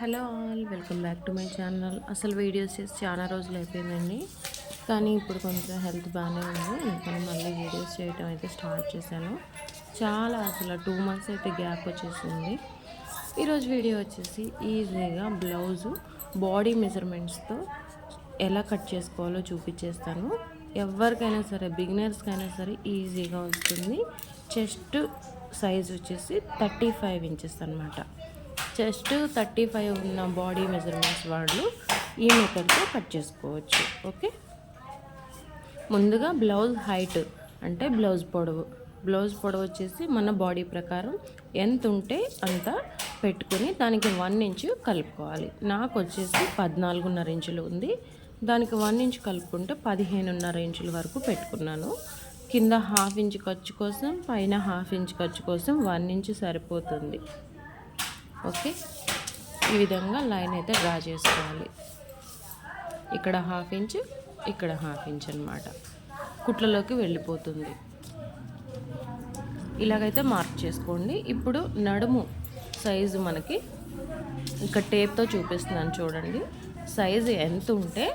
Hello all welcome back to my channel. అసలు videos చేసి చాలా రోజులు అయిపోయిందండి. కానీ ఇప్పుడు కొంచెం హెల్త్ బాగానే ఉంది. అందుకని మళ్ళీ వీడియోస్ చేయటం అయితే స్టార్ట్ చేశాను. చాలా అసలు టూ మంత్స్ అయితే గ్యాప్ వచ్చేసింది. ఈరోజు వీడియో వచ్చేసి ఈజీగా బ్లౌజు బాడీ మెజర్మెంట్స్తో ఎలా కట్ చేసుకోవాలో చూపించేస్తాను. ఎవరికైనా సరే బిగినర్స్కైనా సరే ఈజీగా వస్తుంది. చెస్ట్ సైజ్ వచ్చేసి థర్టీ ఫైవ్ ఇంచెస్ అనమాట చెస్ట్ థర్టీ ఫైవ్ ఉన్న బాడీ మెజర్మెంట్స్ వాళ్ళు ఈ మెథడ్తో కట్ చేసుకోవచ్చు ఓకే? ముందుగా బ్లౌజ్ హైట్ అంటే బ్లౌజ్ పొడవు. బ్లౌజ్ పొడవు వచ్చేసి మన బాడీ ప్రకారం ఎంత ఉంటే అంత పెట్టుకుని దానికి వన్ ఇంచ్ కలుపుకోవాలి. నాకు వచ్చేసి పద్నాలుగున్నర ఇంచులు ఉంది. దానికి వన్ ఇంచ్ కలుపుకుంటే పదిహేనున్నర ఇంచుల వరకు పెట్టుకున్నాను. కింద హాఫ్ ఇంచ్ ఖర్చు కోసం పైన హాఫ్ ఇంచ్ ఖర్చు కోసం వన్ ఇంచ్ సరిపోతుంది. ఓకే? ఈ విధంగా లైన్ అయితే డ్రా చేసుకోవాలి. ఇక్కడ హాఫ్ ఇంచ్ ఇక్కడ హాఫ్ ఇంచ్ అనమాట కుట్లలోకి వెళ్ళిపోతుంది. ఇలాగైతే మార్క్ చేసుకోండి. ఇప్పుడు నడుము సైజు మనకి ఇక్కడ టేప్తో చూపిస్తున్నాను చూడండి. సైజు ఎంత ఉంటే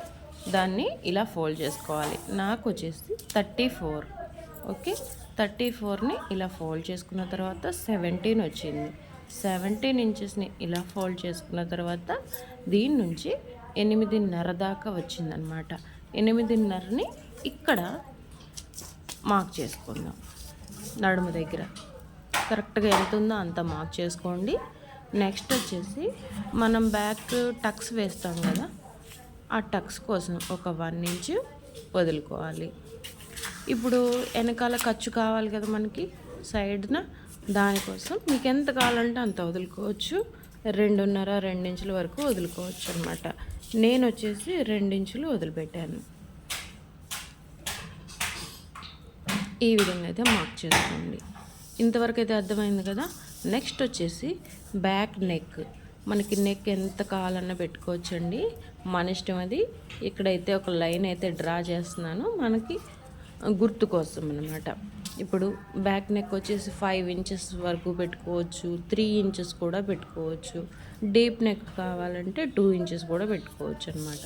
దాన్ని ఇలా ఫోల్డ్ చేసుకోవాలి. నాకు వచ్చేసి థర్టీ ఫోర్. ఓకే? థర్టీ ఫోర్ని ఇలా ఫోల్డ్ చేసుకున్న తర్వాత సెవెంటీన్ వచ్చింది. సెవెంటీన్ ఇంచెస్ని ఇలా ఫోల్డ్ చేసుకున్న తర్వాత దీని నుంచి ఎనిమిదిన్నర దాకా వచ్చిందనమాట. ఎనిమిదిన్నరని ఇక్కడ మార్క్ చేసుకుందాం. నడుము దగ్గర. కరెక్ట్గా ఎంత ఉందో అంత మార్క్ చేసుకోండి. నెక్స్ట్ వచ్చేసి మనం బ్యాక్ టక్స్ వేస్తాం కదా ఆ టక్స్ కోసం ఒక వన్ ఇంచ్ వదులుకోవాలి. ఇప్పుడు వెనకాల ఖర్చు కావాలి కదా మనకి సైడ్న దానికోసం మీకు ఎంత కావాలంటే అంత వదులుకోవచ్చు. రెండున్నర రెండించుల వరకు వదులుకోవచ్చు అనమాట నేను వచ్చేసి రెండించులు వదిలిపెట్టాను. ఈ విధంగా అయితే మార్క్ చేసుకోండి. ఇంతవరకు అయితే అర్థమైంది కదా? నెక్స్ట్ వచ్చేసి బ్యాక్ నెక్. మనకి నెక్ ఎంత కావాలన్నా పెట్టుకోవచ్చండి. మన ఇష్టం అది. ఇక్కడైతే ఒక లైన్ అయితే డ్రా చేస్తున్నాను. మనకి గుర్తు కోసం అనమాట ఇప్పుడు బ్యాక్ నెక్ వచ్చేసి ఫైవ్ ఇంచెస్ వరకు పెట్టుకోవచ్చు త్రీ ఇంచెస్ కూడా పెట్టుకోవచ్చు. డీప్ నెక్ కావాలంటే టూ ఇంచెస్ కూడా పెట్టుకోవచ్చు అనమాట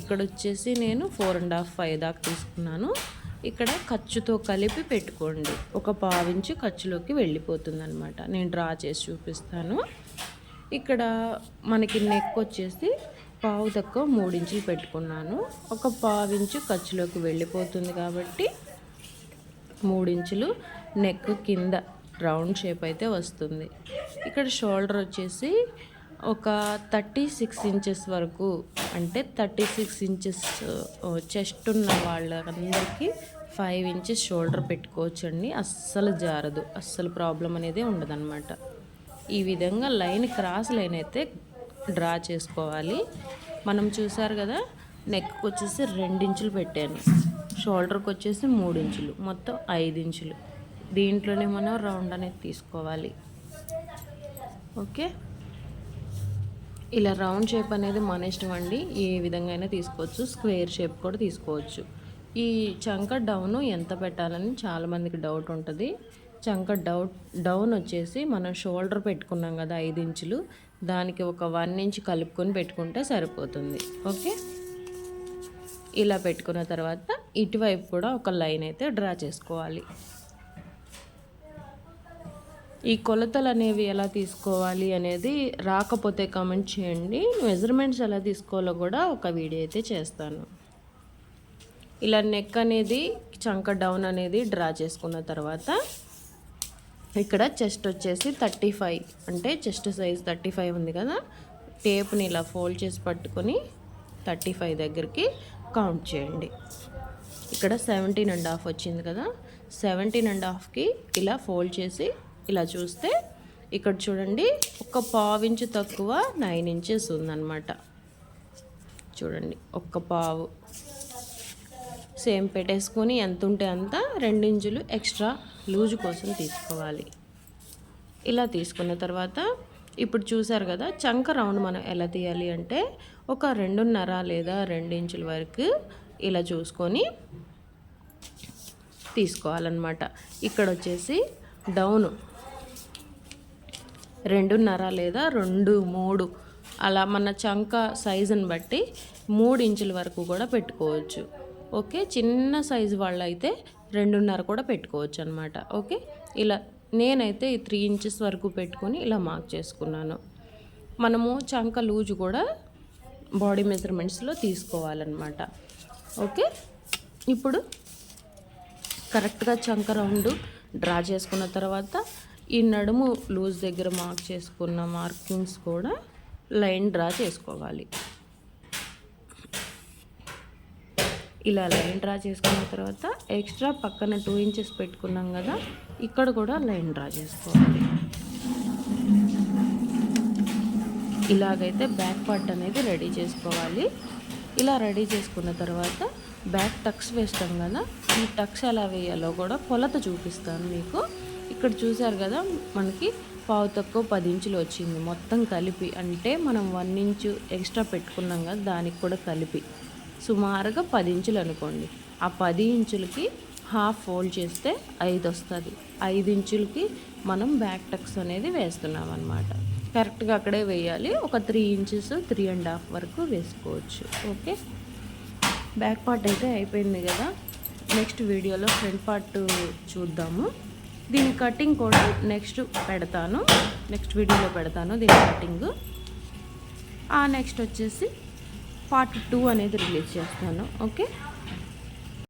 ఇక్కడ వచ్చేసి నేను ఫోర్ అండ్ హాఫ్ ఫైవ్ దాకా తీసుకున్నాను. ఇక్కడ ఖర్చుతో కలిపి పెట్టుకోండి. ఒక పావించి ఖర్చులోకి వెళ్ళిపోతుంది అనమాట నేను డ్రా చేసి చూపిస్తాను. ఇక్కడ మనకి నెక్ వచ్చేసి పావు తక్కువ మూడించులు పెట్టుకున్నాను. ఒక పావించు ఖర్చులోకి వెళ్ళిపోతుంది కాబట్టి మూడించులు నెక్ కింద రౌండ్ షేప్ అయితే వస్తుంది. ఇక్కడ షోల్డర్ వచ్చేసి ఒక థర్టీ సిక్స్ ఇంచెస్ వరకు అంటే థర్టీ సిక్స్ ఇంచెస్ చెస్ట్ ఉన్న వాళ్ళందరికీ ఫైవ్ ఇంచెస్ షోల్డర్ పెట్టుకోవచ్చండి. అస్సలు జారదు అస్సలు ప్రాబ్లం అనేది ఉండదన్నమాట. ఈ విధంగా లైన్ క్రాస్ లైన్ అయితే డ్రా చేసుకోవాలి. మనం చూసారు కదా నెక్కి వచ్చేసి రెండించులు పెట్టాను. షోల్డర్కి వచ్చేసి మూడు ఇంచులు. మొత్తం ఐదు ఇంచులు. దీంట్లోనే మనం రౌండ్ అనేది తీసుకోవాలి. ఓకే? ఇలా రౌండ్ షేప్ అనేది మన ఇష్టం అండి. ఏ విధంగా అయినా తీసుకోవచ్చు. స్క్వేర్ షేప్ కూడా తీసుకోవచ్చు. ఈ చంక డౌన్ ఎంత పెట్టాలని చాలామందికి డౌట్ ఉంటుంది. చంక డౌట్ డౌన్ వచ్చేసి మనం షోల్డర్ పెట్టుకున్నాం కదా ఐదు ఇంచులు. దానికి ఒక వన్ ఇంచ్ కలుపుకొని పెట్టుకుంటే సరిపోతుంది. ఓకే? ఇలా పెట్టుకున్న తర్వాత ఇటువైపు కూడా ఒక లైన్ అయితే డ్రా చేసుకోవాలి. ఈ కొలతలు అనేవి ఎలా తీసుకోవాలి అనేది రాకపోతే కామెంట్ చేయండి. మెజర్మెంట్స్ ఎలా తీసుకోవాలో కూడా ఒక వీడియో అయితే చేస్తాను. ఇలా నెక్ అనేది చంక డౌన్ అనేది డ్రా చేసుకున్న తర్వాత ఇక్కడ చెస్ట్ వచ్చేసి థర్టీ ఫైవ్ అంటే చెస్ట్ సైజ్ థర్టీ ఫైవ్ ఉంది కదా? టేప్ని ఇలా ఫోల్డ్ చేసి పట్టుకొని థర్టీ ఫైవ్ దగ్గరికి కౌంట్ చేయండి. ఇక్కడ సెవెంటీన్ అండ్ హాఫ్ వచ్చింది కదా. సెవెంటీన్ అండ్ హాఫ్కి ఇలా ఫోల్డ్ చేసి ఇలా చూస్తే ఇక్కడ చూడండి ఒక పావు ఇంచు తక్కువ నైన్ ఇంచెస్ ఉందన్నమాట. చూడండి ఒక్క పావు. సేమ్ పెట్టేసుకొని ఎంత ఉంటే అంత రెండించులు ఎక్స్ట్రా లూజ్ కోసం తీసుకోవాలి. ఇలా తీసుకున్న తర్వాత ఇప్పుడు చూసారు కదా చంక రౌండ్ మనం ఎలా తీయాలి అంటే ఒక రెండున్నర లేదా రెండు ఇంచుల వరకు ఇలా చూసుకొని తీసుకోవాలన్నమాట. ఇక్కడ వచ్చేసి డౌన్. రెండున్నర లేదా రెండు మూడు అలా మన చంక సైజుని బట్టి మూడు ఇంచుల వరకు కూడా పెట్టుకోవచ్చు. ఓకే? చిన్న సైజు వాళ్ళు అయితే రెండున్నర కూడా పెట్టుకోవచ్చు అనమాట ఓకే? ఇలా నేనైతే ఈ త్రీ ఇంచెస్ వరకు పెట్టుకొని ఇలా మార్క్ చేసుకున్నాను. మనము చంక లూజ్ కూడా బాడీ మెజర్మెంట్స్లో తీసుకోవాలన్నమాట. ఓకే? ఇప్పుడు కరెక్ట్గా చంక రౌండ్ డ్రా చేసుకున్న తర్వాత ఈ నడుము లూజ్ దగ్గర మార్క్ చేసుకున్న మార్కింగ్స్ కూడా లైన్ డ్రా చేసుకోవాలి. ఇలా లైన్ డ్రా చేసుకున్న తర్వాత ఎక్స్ట్రా పక్కన టూ ఇంచెస్ పెట్టుకున్నాం కదా ఇక్కడ కూడా లైన్ డ్రా చేసుకోవాలి. ఇలాగైతే బ్యాక్ పార్ట్ అనేది రెడీ చేసుకోవాలి. ఇలా రెడీ చేసుకున్న తర్వాత బ్యాక్ టక్స్ వేస్తాం కదా ఈ టక్స్ ఎలా వేయాలో కూడా కొలత చూపిస్తాను మీకు. ఇక్కడ చూసారు కదా మనకి పావు తక్కువ పది ఇంచులు వచ్చింది. మొత్తం కలిపి అంటే మనం వన్ ఇంచు ఎక్స్ట్రా పెట్టుకున్నాం కదా దానికి కూడా కలిపి. సుమారుగా పది ఇంచులు అనుకోండి. ఆ పది ఇంచులకి హాఫ్ ఫోల్డ్ చేస్తే ఐదు వస్తుంది. ఐదు ఇంచులకి మనం బ్యాక్ టక్స్ అనేది వేస్తున్నాం అనమాట కరెక్ట్గా అక్కడే వేయాలి. ఒక three inches three and half వరకు వేసుకోవచ్చు. ఓకే? బ్యాక్ పార్ట్ అయితే అయిపోయింది కదా. నెక్స్ట్ వీడియోలో ఫ్రంట్ పార్ట్ చూద్దాము. దీని కటింగ్ కూడా నెక్స్ట్ పెడతాను. నెక్స్ట్ వీడియోలో పెడతాను దీని కటింగ్. ఆ నెక్స్ట్ వచ్చేసి పార్ట్ టూ అనేది రిలీజ్ చేస్తాను ఓకే?